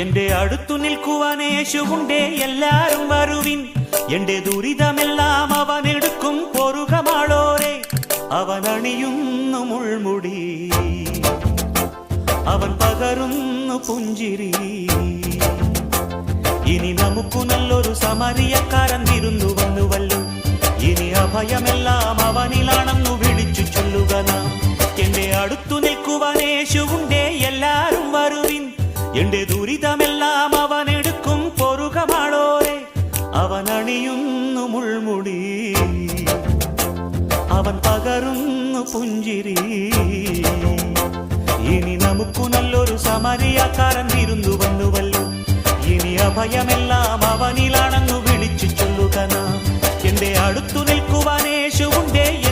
എന്റെ അടുത്തു നിൽക്കുവാൻ യേശുവുണ്ടേ എല്ലാരും വരുവിൻ. എന്റെ ദുരിതമെല്ലാം അവൻ എടുക്കും പൊറുകമാളോരെ. അവൻ അണിയുന്നു മുൾമുടി. അവൻ പകരുന്നു പുഞ്ചിരി. ഇനി നമുക്കു നല്ലൊരു സമരിയക്കാരൻ തിരുന്നു വന്നുവല്ലോ. ഇനി അഭയമെല്ലാം അവനിലാണെന്നു വിളിച്ചു ചൊല്ലുക നാം. എന്റെ അടുത്തു നിൽക്കുവാൻ യേശുവുണ്ടേ എല്ലാ എന്റെ ദുരിതമെല്ലാം അവനെടുക്കും പൊറുകമാളോരെ. അണിയുന്നു മുൾമുടി. അവൻ പകരുന്നു പുഞ്ചിരി. ഇനി നമുക്കു നല്ലൊരു സമരിയാക്കാരൻ വിരുന്നു വന്നുവല്ലോ. ഇനി അഭയമെല്ലാം അവനിലാണെന്നു വിളിച്ചു ചൊല്ലുക നാം. എന്റെ അടുത്തു നിൽക്കുവാനേശുണ്ടേ